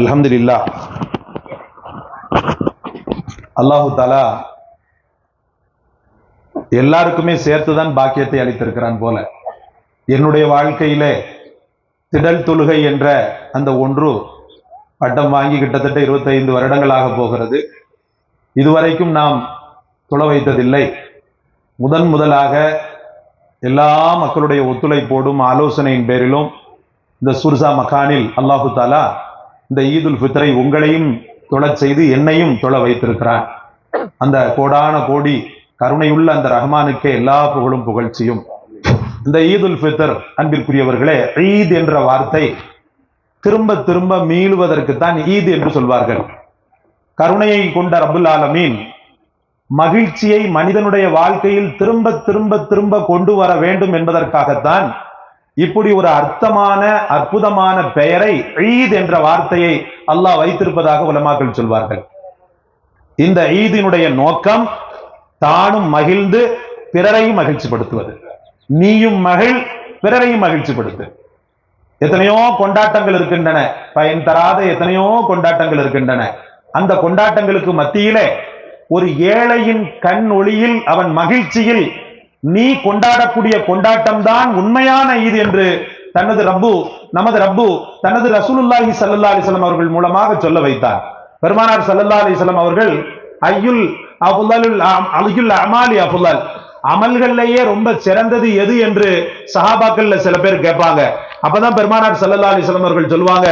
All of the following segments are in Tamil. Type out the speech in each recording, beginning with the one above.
அல்ஹம்துலில்லா. அல்லாஹு தாலா எல்லாருக்குமே சேர்த்துதான் பாக்கியத்தை அளித்திருக்கிறான் போல. என்னுடைய வாழ்க்கையிலே திடல் தொழுகை என்ற அந்த ஒன்று பட்டம் வாங்கி கிட்டத்தட்ட இருபத்தைந்து வருடங்களாக போகிறது. இதுவரைக்கும் நாம் துள வைத்ததில்லை. முதன் முதலாக எல்லா மக்களுடைய ஒத்துழைப்போடும் ஆலோசனையின் பேரிலும் இந்த சுர்சா மகானில் அல்லாஹு தாலா இந்த ஈதுல் ஃபித்ரை உங்களையும் தொழச் செய்து என்னையும் தொழ வைத்திருக்கிறார். அந்த கோடான கோடி கருணையுள்ள அந்த ரஹ்மானுக்கே எல்லா புகழும் புகழ்ச்சியும். இந்த ஈதுல் ஃபித்ர் அன்பிற்குரியவர்களே ஈத் என்ற வார்த்தை திரும்ப திரும்ப மீளுவதற்குத்தான் ஈத் என்று சொல்வார்கள். கருணையை கொண்ட ரபுல் ஆலமீன் மகிழ்ச்சியை மனிதனுடைய வாழ்க்கையில் திரும்ப திரும்ப திரும்ப கொண்டு வர வேண்டும் என்பதற்காகத்தான் இப்படி ஒரு அர்த்தமான அற்புதமான பெயரை ஈத் என்ற வார்த்தையை அல்லாஹ் வைத்திருப்பதாக உலமாக்கள் சொல்வார்கள். இந்த ஈதினுடைய நோக்கம் தானும் மகிழ்ந்து பிறரையும் மகிழ்ச்சிப்படுத்துவது. நீயும் மகிழ் பிறரையும் மகிழ்ச்சிப்படுத்து. எத்தனையோ கொண்டாட்டங்கள் இருக்கின்றன. பயன் தராத எத்தனையோ கொண்டாட்டங்கள் இருக்கின்றன. அந்த கொண்டாட்டங்களுக்கு மத்தியிலே ஒரு ஏழையின் கண் ஒளியில் அவன் மகிழ்ச்சியில் நீ கொண்டாடக்கூடிய கொண்டாட்டம் தான் உண்மையான ஈது என்று தனது ரப்பு நமது ரப்பு தனது ரசூலுல்லாஹி சல்லா அலிஸ்லாம் அவர்கள் மூலமாக சொல்ல வைத்தார். பெருமானார் சல்லல்லா அலிஸ்லாம் அவர்கள் ஐயுல் அஃலலுல் அலியுல் அமாலி அபுல்லால் அமல்கள்லயே ரொம்ப சிறந்தது எது என்று சஹாபாக்கள்ல சில பேர் கேட்பாங்க. அப்பதான் பெருமானார் சல்லல்லா அலிஸ்லாம் அவர்கள் சொல்லுவாங்க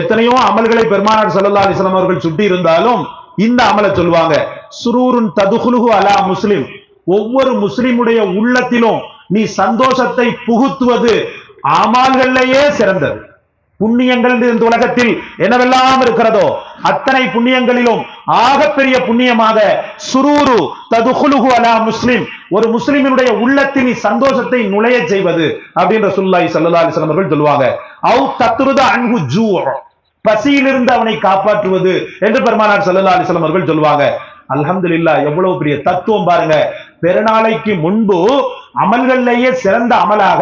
எத்தனையோ அமல்களை பெருமானார் சல்லல்லா அலிஸ்லாம் அவர்கள் சுட்டி இருந்தாலும் இந்த அமலை சொல்லுவாங்க சுரூருன் ததுகுலுகு அலா முஸ்லிம். ஒவ்வொரு முஸ்லிமுடைய உள்ளத்திலும் நீ சந்தோஷத்தை புகுத்துவது அமால்கள்லேயே சிறந்தது. புண்ணியங்கள் இந்த உலகத்தில் என்னவெல்லாம் இருக்கிறதோ அத்தனை புண்ணியங்களிலும் ஆகப்பெரிய புண்ணியமாக சுரூரு ததுகுலுகு அலா முஸ்லிம் ஒரு முஸ்லிமினுடைய உள்ளத்தில் நீ சந்தோஷத்தை நுழைய செய்வது அப்படின்ற சுல்லாய் சல்லா அலிஸ்லாம் அவர்கள் சொல்லுவாங்க. அவு தத்துருத அன்பு ஜூ பசியிலிருந்து அவனை காப்பாற்றுவது என்று பெருமானார் சல்லா அலிஸ்லாம் அவர்கள் சொல்லுவாங்க. அல்ஹம்துலில்லா எவ்வளவு பெரிய தத்துவம் பாருங்க. பெருநாளைக்கு முன்பு அமல்கள்லேயே சிறந்த அமலாக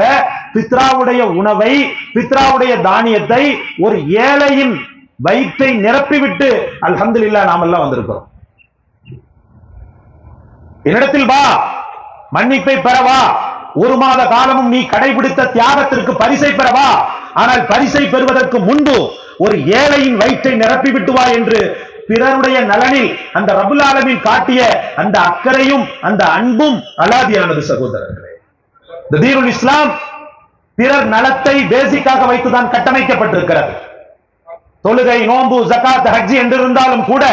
பித்ராவுடைய உணவை பித்ராவுடைய தானியத்தை ஒரு ஏழையின் வயிற்றை நிரப்பிவிட்டு அல்ஹம்துலில்லா நாமெல்லாம் வந்திருக்கிறோம். என்னிடத்தில் வா மன்னிப்பை பெறவா ஒரு மாத காலமும் நீ கடைபிடித்த தியாகத்திற்கு பரிசை பெறவா ஆனால் பரிசை பெறுவதற்கு முன்பு ஒரு ஏழையின் வயிற்றை நிரப்பி விட்டு வா என்று பிறருடைய நலனில் அந்த ரபுலாலமில் காட்டிய அந்த அக்கறையும் அந்த அன்பும் அலாதியானது சகோதரர்களே. தீருல் இஸ்லாம் பிறர் நலத்தை பேசிக்காக வைத்துதான் கட்டமைக்கப்பட்டிருக்கிறது. தொழுகை நோன்பு ஜகாத் ஹஜ் என்று இருந்தாலும் கூட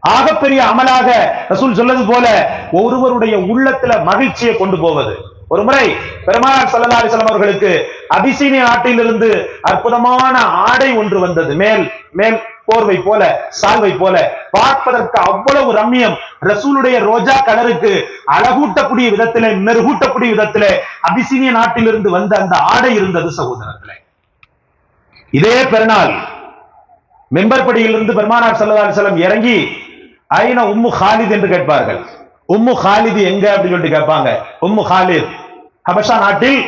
ஆகப்பெரிய அமலாக ரசூல் சொல்லது போல ஒருவருடைய உள்ளத்துல மகிழ்ச்சியை கொண்டு போவது. ஒரு முறை பெருமானார் சல்லா அலிஸ்லாம் அவர்களுக்கு அபிசீனிய நாட்டிலிருந்து அற்புதமான ஆடை ஒன்று வந்தது. மேல் மேல் போர்வை போல சால்வை போல. பார்ப்பதற்கு அவ்வளவு ரம்மியம். ரசூலுடைய ரோஜா கலருக்கு அழகூட்டக்கூடிய விதத்திலே மெருகூட்டக்கூடிய விதத்திலே அபிசீனிய நாட்டிலிருந்து வந்த அந்த ஆடை இருந்தது சகோதரர்களே. இதே பெருநாள் மெம்பர்படியிலிருந்து பெருமானார் சல்லா அலிஸ்லாம் இறங்கி ஐன உம்மு ஹாலித் என்று கேட்பார்கள். உம்மு ஹாலிது எங்க அப்படின்னு சொல்லிட்டு கேட்பாங்க. உம்மு ஹாலித் ஹபஷா நாட்டில்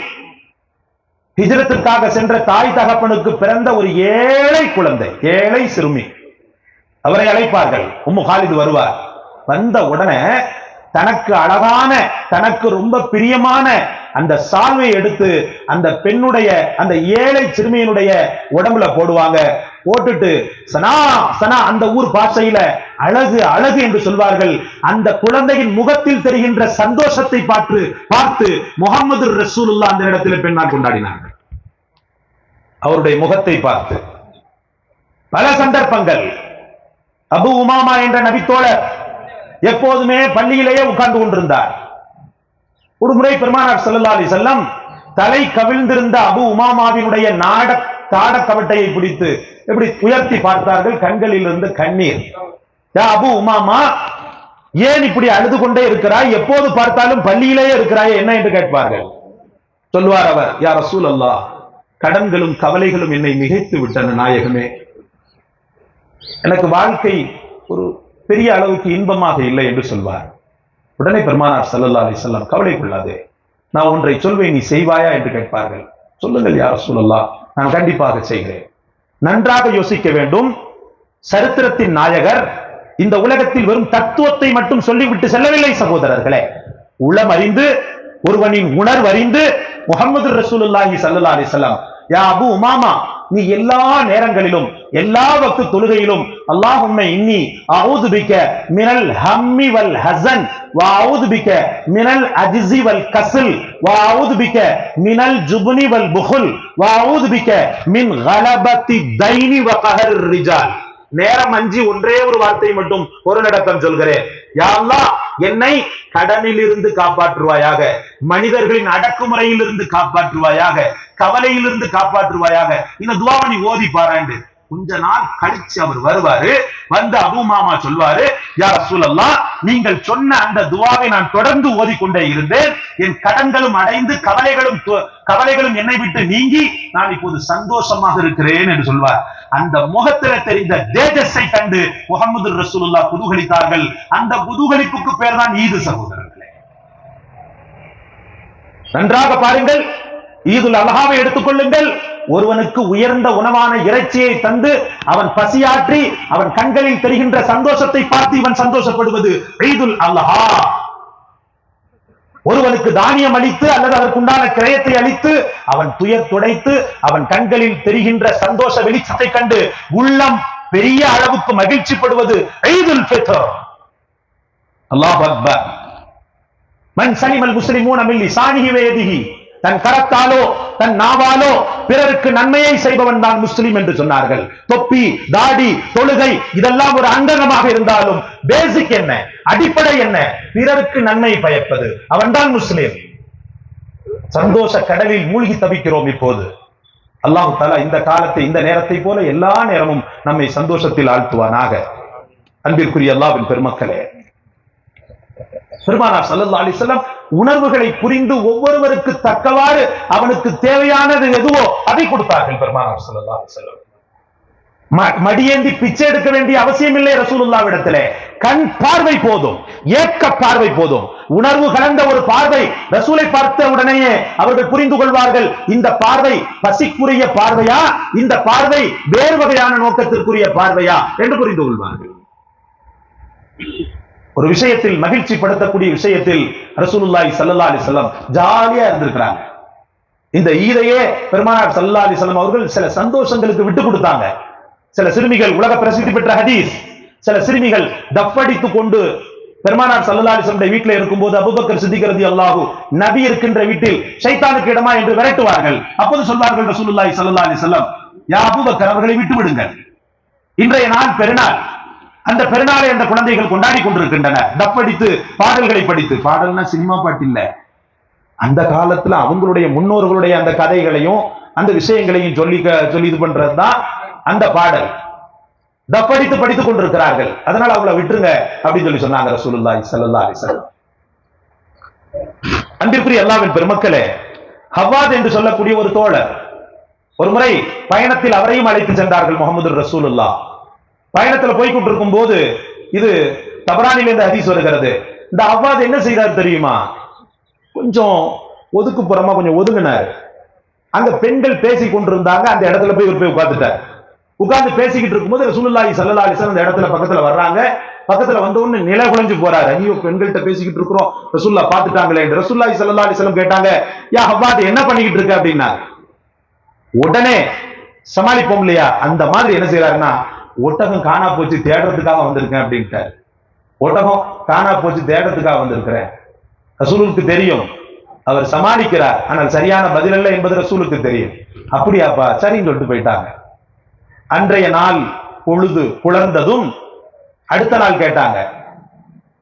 ஹிஜரத்திற்காக சென்ற தாய் தகப்பனுக்கு பிறந்த ஒரு ஏழை குழந்தை ஏழை சிறுமி. அவரை அழைப்பார்கள். உம்மு ஹாலித் வருவார். வந்த உடனே தனக்கு அழகான தனக்கு ரொம்ப பிரியமான அந்த சால்வை எடுத்து அந்த பெண்ணுடைய அந்த ஏழை சிறுமியினுடைய உடம்புல போடுவாங்க. போட்டுட்டு சனா சனா அந்த ஊர் பாஷையில அழகு அழகு என்று சொல்வார்கள். அந்த குழந்தையின் முகத்தில் தெரிகின்ற சந்தோஷத்தை பார்த்து பார்த்து முகமது ரசூலுல்லா அந்த இடத்துல பெண்ணால் கொண்டாடினார்கள். அவருடைய முகத்தை பார்த்து. பல சந்தர்ப்பங்கள். அபு உமாமா என்ற நபித்தோழர் எப்போதுமே பள்ளியிலேயே உட்கார்ந்து கொண்டிருந்தார். ஒரு முறை பெருமானார் செல்லல்லா அலி செல்லம் தலை கவிழ்ந்திருந்த அபு உமாமாவினுடைய நாட தாட கவட்டையை பிடித்து எப்படி உயர்த்தி பார்த்தார்கள் கண்களில் இருந்து கண்ணீர். யா அபு உமாமா ஏன் இப்படி அழுது கொண்டே இருக்கிறாய்? எப்போது பார்த்தாலும் பள்ளியிலேயே இருக்கிறாய் என்ன என்று கேட்பார்கள். சொல்வார் அவர் யார் ரசூல் அல்லா கடன்களும் கவலைகளும் என்னை மிகைத்து விட்டன நாயகமே. எனக்கு வாழ்க்கை ஒரு பெரிய அளவுக்கு இன்பமாக இல்லை என்று சொல்வார். உடனே பெருமானார் சல்லல்லா அலி செல்லம் கவலை கொள்ளாதே நான் ஒன்றை சொல்வேன் நீ செய்வாயா என்று கேட்பார்கள். சொல்லுங்கள் யார் சொல்லலாம் நான் கண்டிப்பாக செய்கிறேன். நன்றாக யோசிக்க வேண்டும். சரித்திரத்தின் நாயகர் இந்த உலகத்தில் வெறும் தத்துவத்தை மட்டும் சொல்லிவிட்டு செல்லவில்லை சகோதரர்களே. உளம் அறிந்து ஒருவனின் உணர்வறிந்து முகமது ரசூலுல்லாஹி சல்லா அலிசல்லாம் யா அபு உமாமா நீ எல்லா நேரங்களிலும் எல்லா வக்து தொழுகையிலும் அல்லாஹும்ம இன்னி அவுது பிக்க மினல் ஹம்மி வல் ஹசன் வா அவுது பிக்க மினல் அஜிசி வல் கசில் வா அவுது பிக்க மினல் ஜுப்னி வல் புகுல் வா அவுது பிக்க மின் கலபத்தி தைனி வ கஹர் ரிஜால். நேரம் அஞ்சி ஒன்றே ஒரு வார்த்தை மட்டும் ஒரு நடக்கம் சொல்கிறேன். யா என்னை கடனில் இருந்து காப்பாற்றுவாயாக மனிதர்களின் அடக்குமுறையிலிருந்து காப்பாற்றுவாயாக கவலையிலிருந்து காப்பாற்றுவாயாக. இந்த துவாவை நீ ஓதி பாராண்டு. கொஞ்ச நாள் கழிச்சு அவர் வருவாரு. வந்து அபு மாமா சொல்வாரு யார் சூழல்லாம் நீங்கள் சொன்ன அந்த துவாவை நான் தொடர்ந்து ஓதிக்கொண்டே இருந்தேன். என் கடன்களும் அடைந்து கவலைகளும் கவலைகளும் என்னை விட்டு நீங்கி நான் இப்போது சந்தோஷமாக இருக்கிறேன் என்று சொல்வார். அந்த முகத்தில தெரிந்த தேஜஸை கண்டு முகமது ரசூலுல்லா குதூகலித்தார்கள். அந்த குதூகலிப்புக்கு பேர் தான் ஈது சகோதரர்களே. நன்றாக பாருங்கள். ஈதுல் அல்ஹாவை எடுத்துக் கொள்ளுங்கள். ஒருவனுக்கு உயர்ந்த உணவான இறைச்சியை தந்து அவன் பசியாற்றி அவன் கண்களில் தெரிகின்ற சந்தோஷத்தை பார்த்து இவன் சந்தோஷப்படுவது ஈதுல் அல்லஹா ஒருவனுக்கு தானியம் அளித்து அல்லது அதற்குண்டான கிரயத்தை அளித்து அவன் துயர் துடைத்து அவன் கண்களில் தெரிகின்ற சந்தோஷ வெளிச்சத்தை கண்டு உள்ளம் பெரிய அளவுக்கு மகிழ்ச்சிப்படுவது ஈதுல் ஃபித்ர். அல்லாஹ் அக்பர். மன் சலிமல் முஸ்லிமூன மின் சாணிகி வேதிகி தன் கரத்தாலோ தன் நாவாலோ பிறருக்கு நன்மையை செய்பவன் தான் முஸ்லீம் என்று சொன்னார்கள். தொப்பி தாடி தொழுகை இதெல்லாம் ஒரு அங்கங்கமாக இருந்தாலும் பேசிக் என்ன? அடிப்படை என்ன? பிறருக்கு நன்மை பயப்பது. அவன் தான் முஸ்லீம். சந்தோஷ கடலில் மூழ்கி தவிக்கிறோம் இப்போது. அல்லாஹ் தாலா இந்த காலத்தை இந்த நேரத்தை போல எல்லா நேரமும் நம்மை சந்தோஷத்தில் ஆழ்த்துவானாக. அன்பிற்குரிய அல்லாவின் பெருமக்களே பெருமானார் சல்லா அலைஹி உணர்வுகளை புரிந்து ஒவ்வொருவருக்கு தக்கவாறு அவனுக்கு தேவையானது எதுவோ அதை கொடுத்தார்கள் பெருமானார் சொல்லலா செல்லும் மடியேந்தி பிச்சை எடுக்க வேண்டிய அவசியம் இல்லை ரசூலுல்லாவிடத்திலே கண் பார்வை போதும் ஏக்க பார்வை போதும். உணர்வு கலந்த ஒரு பார்வை ரசூலை பார்த்த உடனேயே அவர்கள் புரிந்து கொள்வார்கள் இந்த பார்வை பசிக்குரிய பார்வையா? இந்த பார்வை வேறு வகையான நோக்கத்திற்குரிய பார்வையா? என்று புரிந்து கொள்வார்கள். ஒரு விஷயத்தில் மகிழ்ச்சி படுத்தக்கூடிய விஷயத்தில் ரசூலுல்லாய் சல்லா அலி சொல்லம் ஜாலியா இருந்திருக்கிறாங்க. இந்த ஈதையே பெருமானார் சல்லா அலி சொல்லம் அவர்கள் சில சந்தோஷங்களுக்கு விட்டு கொடுத்தாங்க. சில சிறுமிகள் உலக பிரசித்தி பெற்ற ஹதீஸ் சில சிறுமிகள் தப்படித்து கொண்டு பெருமானார் சல்லா அலைஹி வஸல்லம் வீட்டில் இருக்கும்போது அபுபக்கர் சித்திக்கிறது ரலியல்லாஹு நபி இருக்கின்ற வீட்டில் ஷைத்தானுக்கு இடமா என்று விரட்டுவார்கள். அப்போது சொல்வார்கள் ரசூலுல்லாய் சல்லா அலைஹி வஸல்லம் யா அபுபக்கர் அவர்களை விட்டு விடுங்கள் இன்றைய நாள் பெருநாள். அந்த பெருநாளை அந்த குழந்தைகள் கொண்டாடி கொண்டிருக்கின்றன தப்படித்து பாடல்களை படித்து. பாடல்னா சினிமா பாட்டு இல்ல. அந்த காலத்துல அவங்களுடைய முன்னோர்களுடைய அந்த கதைகளையும் அந்த விஷயங்களையும் சொல்லி சொல்லி இது பண்றதுதான் அந்த பாடல். தப்படித்து படித்துக் கொண்டிருக்கிறார்கள். அதனால அவளை விட்டுருங்க அப்படின்னு சொல்லி சொன்னாங்க ரசூலுல்லாஹி ஸல்லல்லாஹு அலைஹி வஸல்லம். அன்பிற்குரிய அல்லாஹ்வின் பெருமக்களே ஹவ்வாத் என்று சொல்லக்கூடிய ஒரு தோழர் ஒரு முறை பயணத்தில் அவரையும் அழைத்து சென்றார்கள் முகமது ரசூலுல்லாஹ். பயணத்துல போய்கிட்டு இருக்கும் போது இது தபரானில இந்த ஹதீஸ் வருகிறது. இந்த அவ்வாது என்ன செய்தார் தெரியுமா? கொஞ்சம் ஒதுக்குப்புறமா கொஞ்சம் ஒதுங்கினார். அங்க பெண்கள் பேசி கொண்டிருந்தாங்க அந்த இடத்துல போய் இவர் போய் உட்காந்துட்டார் உட்கார்ந்து பேசிக்கிட்டு இருக்கும்போது ரசூலுல்லாஹி சல்லா அலைஹி அந்த இடத்துல பக்கத்துல வர்றாங்க. பக்கத்துல வந்த உடனே நில குலைஞ்சு போறாரு. ஐயோ பெண்கள்கிட்ட பேசிக்கிட்டு இருக்கிறோம். ரசூல்லா பாத்துட்டாங்களே ரசூலுல்லாஹி சல்லா அலைஹி கேட்டாங்க யா ஹவ்வாத் என்ன பண்ணிக்கிட்டு இருக்க? அப்படின்னா உடனே சமாளிப்போம் இல்லையா? அந்த மாதிரி என்ன செய்யறாருன்னா ஒட்டகம் காணா போச்சு தேடுறதுக்காக வந்திருக்கேன் அப்படின்ட்டாரு. ஒட்டகம் காணா போச்சு தேடுறதுக்காக வந்திருக்கிறேன். ரசூலுக்கு தெரியும். அவர் சமாளிக்கிறார். ஆனால் சரியான பதில் அல்ல என்பது ரசூலுக்கு தெரியும். அப்படியாப்பா சரின்னு சொல்லிட்டு போயிட்டாங்க. அன்றைய நாள் பொழுது புலர்ந்ததும் அடுத்த நாள் கேட்டாங்க.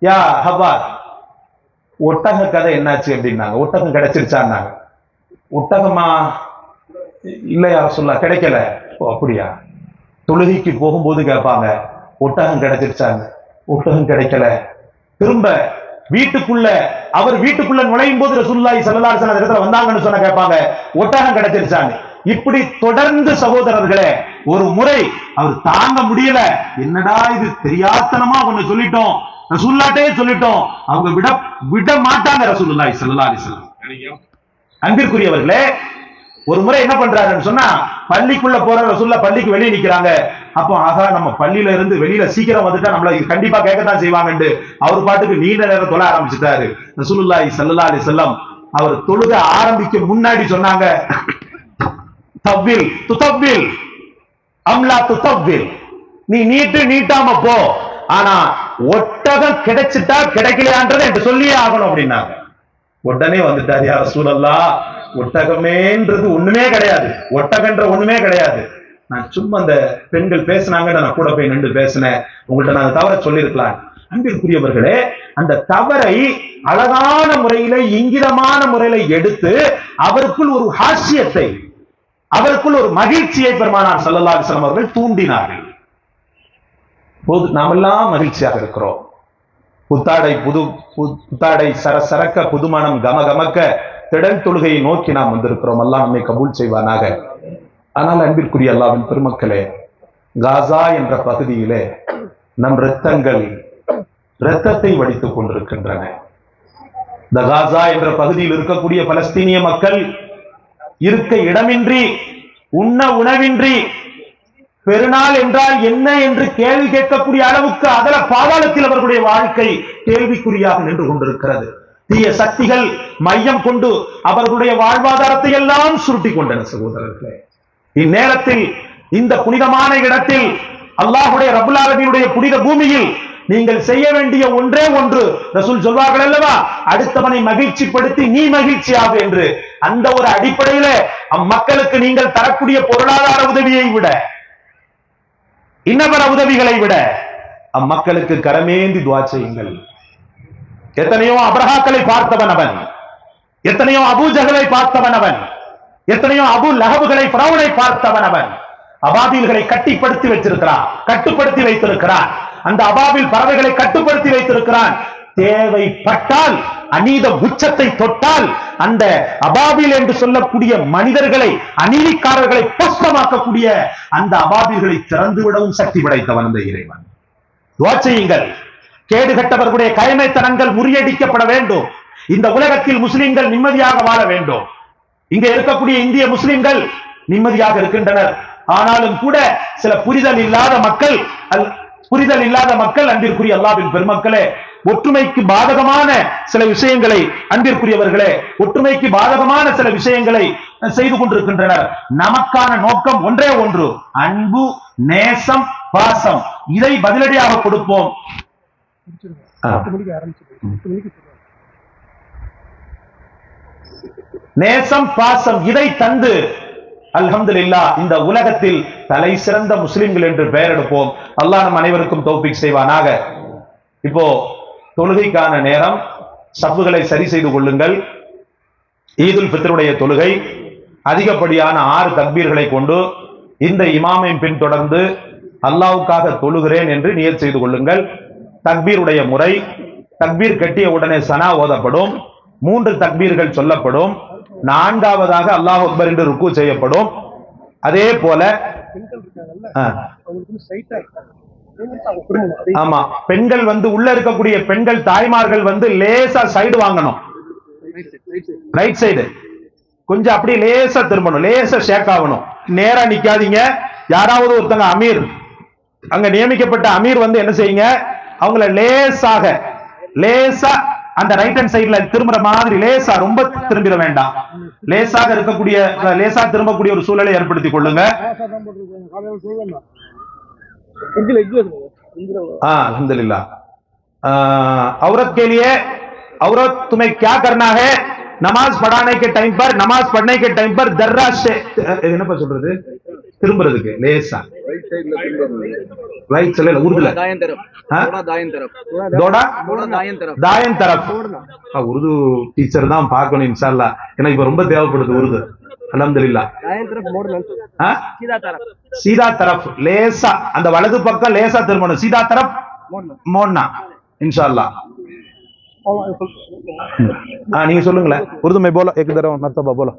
யா ஹவ்வா ஒட்டக கதை என்னாச்சு அப்படின்னாங்க. ஒட்டகம் கிடைச்சிருச்சான்னாங்க. ஒட்டகமா இல்லையா சொல்ல கிடைக்கல. ஓ அப்படியா? தொழுகைக்கு போகும்போது கேட்பாங்க ஒட்டகம் கிடைச்சிருச்சாங்க ஒட்டகம் கிடைக்கல. திரும்ப வீட்டுக்குள்ள அவர் வீட்டுக்குள்ள நுழையும் போது ஸல்லல்லாஹு அலைஹி வஸல்லம் இடத்துல வந்தாங்கன்னு சொன்ன கேட்பாங்க ஒட்டகம் கிடைச்சிருச்சாங்க இப்படி தொடர்ந்து சகோதரர்களே ஒரு முறை அவர் தாங்க முடியல. என்னடா இது தெரியாத்தனமா ஒண்ணு சொல்லிட்டோம். ரசூல்லாட்டே சொல்லிட்டோம். அவங்க விட விட மாட்டாங்க ரசூலுல்லாஹி ஸல்லல்லாஹு அலைஹி வஸல்லம். அன்பிற்குரியவர்களே ஒரு முறை என்ன பண்றாருன்னு சொன்னா பள்ளிக்குள்ள போற சொல்ல பள்ளிக்கு வெளியே நிக்கிறாங்க. அப்போ ஆகா நம்ம பள்ளியில இருந்து வெளியில சீக்கிரம் வந்துட்டா நம்மள கண்டிப்பா கேட்கத்தான் செய்வாங்கண்டு. அவர் பாட்டுக்கு நீண்ட நேரம் தொழ ஆரம்பிச்சுட்டாரு. ரசூலுல்லாஹி சல்லா அலி செல்லம் அவர் தொழுக ஆரம்பிக்க முன்னாடி சொன்னாங்க தவ்வில் துத்தவ்வில் அம்லா துத்தவ்வில் நீ நீட்டு நீட்டாம போ. ஆனா ஒட்டகம் கிடைச்சிட்டா கிடைக்கலையான்றதை என்று சொல்லியே ஆகணும் அப்படின்னாங்க. உடனே வந்துட்டார் யார் சூழல்லா ஒட்டகமேன்றது ஒண்ணுமே கிடையாது. ஒட்டகன்ற ஒண்ணுமே கிடையாது. நான் சும்மா அந்த பெண்கள் பேசினாங்கன்னு நான் கூட போய் நின்று பேசினேன். உங்கள்ட்ட நான் தவற சொல்லியிருக்கலாம். அன்பிற்குரியவர்களே அந்த தவறை அழகான முறையில இங்கிதமான முறையில எடுத்து அவருக்குள் ஒரு ஹாஸ்யத்தை அவருக்குள் ஒரு மகிழ்ச்சியை பெருமானார் ஸல்லல்லாஹு அவர்கள் தூண்டினார்கள். போது நாமெல்லாம் மகிழ்ச்சியாக இருக்கிறோம். புத்தாடை புது புத்தாடை சர சரக்க புதுமணம் கம கமக்க திடன் தொழுகையை நோக்கி நாம் வந்திருக்கிறோம். அல்லாஹ் நம்மை கபூல் செய்வானாக. ஆனால் அன்பிற்குரிய அல்லாவின் பெருமக்களே காசா என்ற பகுதியிலே நம் இரத்தங்கள் இரத்தத்தை வடித்துக் கொண்டிருக்கின்றன. இந்த காசா என்ற பகுதியில் இருக்கக்கூடிய பலஸ்தீனிய மக்கள் இருக்க இடமின்றி உண்ண உணவின்றி பெருநாள் என்றால் என்ன என்று கேள்வி கேட்கக்கூடிய அளவுக்கு அதல பாதாளத்தில் அவர்களுடைய வாழ்க்கை கேள்விக்குறியாக நின்று கொண்டிருக்கிறது. தீய சக்திகள் மையம் கொண்டு அவர்களுடைய வாழ்வாதாரத்தை எல்லாம் சுருட்டி கொண்டன சகோதரர்களே. இந்நேரத்தில் இந்த புனிதமான இடத்தில் அல்லாஹுடைய ரபுல் புனித பூமியில் நீங்கள் செய்ய வேண்டிய ஒன்றே ஒன்று. ரசூல் சொல்வார்கள் அல்லவா? அடுத்தவனை மகிழ்ச்சிப்படுத்தி நீ மகிழ்ச்சியாக என்று. அந்த ஒரு அடிப்படையில அம்மக்களுக்கு நீங்கள் தரக்கூடிய பொருளாதார உதவியை விட இன்னவர உதவிகளை விட அம்மக்களுக்கு கரமேந்தி துவா செய்யுங்கள். எத்தனையோ அபரஹாக்களை பார்த்தவன் அவன். எத்தனையோ அபூஜகளை பார்த்தவன் அவன். எத்தனையோ அபு லகவுகளை பிரவுனை பார்த்தவன் அவன். அபாபில்களை கட்டிப்படுத்தி வைத்திருக்கிறான் கட்டுப்படுத்தி வைத்திருக்கிறான். அந்த அபாபில் பறவைகளை கட்டுப்படுத்தி வைத்திருக்கிறான். தேவைப்பட்டால் அநீத உச்சத்தை தொட்டால் அந்த அபாபில் என்று சொல்லக்கூடிய மனிதர்களை அநீதிக்காரர்களை பஸ்தமாக்கக்கூடிய அந்த அபாபில்களை திறந்து விடவும் சக்தி படைத்தவன் அந்த இறைவன். துவா செய்யுங்கள். கேடு கட்டவர்களுடைய கைமைத்தனங்கள் முறியடிக்கப்பட வேண்டும். இந்த உலகத்தில் முஸ்லிம்கள் நிம்மதியாக வாழ வேண்டும். இங்க இருக்கக்கூடிய இந்திய முஸ்லிம்கள் நிம்மதியாக இருக்கின்றனர். ஆனாலும் கூட சில புரிதல் இல்லாத மக்கள் புரிதல் இல்லாத மக்கள் அன்பிற்குரிய அல்லாவின் பெருமக்களே ஒற்றுமைக்கு பாதகமான சில விஷயங்களை அன்பிற்குரியவர்களே ஒற்றுமைக்கு பாதகமான சில விஷயங்களை செய்து கொண்டிருக்கின்றனர். நமக்கான நோக்கம் ஒன்றே ஒன்று அன்பு நேசம் பாசம். இதை பதிலடியாக கொடுப்போம். நேசம் பாசம் இதை தந்து அல்ஹம்துலில்லாஹ் இந்த உலகத்தில் தலை சிறந்த முஸ்லிம்கள் என்று பெயர் எடுப்போம். அல்லாஹ் நம் அனைவருக்கும் தௌபிக் செய்வானாக. இப்போ தொழுகைக்கான நேரம். சப்புகளை சரி செய்து கொள்ளுங்கள். ஈதுல் ஃபித்ருடைய தொழுகை. அதிகப்படியான ஆறு தக்பீர்களை கொண்டு இந்த இமாமை பின்தொடர்ந்து அல்லாவுக்காக தொழுகிறேன் என்று நியத் செய்து கொள்ளுங்கள். தக்பீருடைய முறை தக்பீர் கட்டிய உடனே சனா ஓதப்படும். மூன்று தக்பீர்கள் சொல்லப்படும். நான்காவதாக அல்லாஹ் அக்பர் என்று ருக்கு செய்யப்படும். அதே போல ஆமா பெண்கள் வந்து உள்ள இருக்கக்கூடிய பெண்கள் தாய்மார்கள் வந்து லேசா சைடு வாங்கணும். ரைட் சைடு கொஞ்சம் அப்படி லேசா திரும்பணும் லேசா ஷேக் ஆகணும். நேரா நிக்காதீங்க. யாராவது ஒருத்தங்க அமீர் அங்க நியமிக்கப்பட்ட அமீர் வந்து என்ன செய்யுங்க? அவங்கள லேசாக லேசா அந்த ரைட் ஹேண்ட் சைடுல திரும்புற மாதிரி லேசா ரொம்ப திரும்பிட வேண்டாம் லேசாக இருக்கக்கூடிய லேசா திரும்பக்கூடிய ஒரு சூழலை ஏற்படுத்திக் கொள்ளுங்க हाँ अल्हम्दुलिल्लाह अ, औरत के लिए औरत तुम्हें क्या करना है नमाज पढ़ाने के टाइम पर नमाज पढ़ने के टाइम पर दर्रा से இது என்னப்பா சொல்றது திரும்புறதுக்கு லேசா. ரைட் சைடுல உருதுல. தாயன் தரப் உருது டீச்சர் தான் பார்க்கணும் இன்ஷால்லா. எனக்கு இப்ப ரொம்ப தேவைப்படுது உருது. அலமதுல்லா சீதா தரப் லேசா. அந்த வலது பக்கம் லேசா திரும்பணும். சீதா தரப். மோட்னா. இன்ஷால்லா. நீங்க சொல்லுங்களேன். உருதுமை போல எக்கு தரம் மத்தபா போல.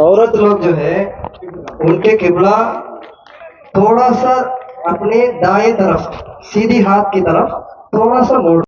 औरत लोग जो है, उनके किबला थोड़ा सा अपने दाएँ तरफ़, सीधी हाथ की तरफ़ थोड़ा सा मोड़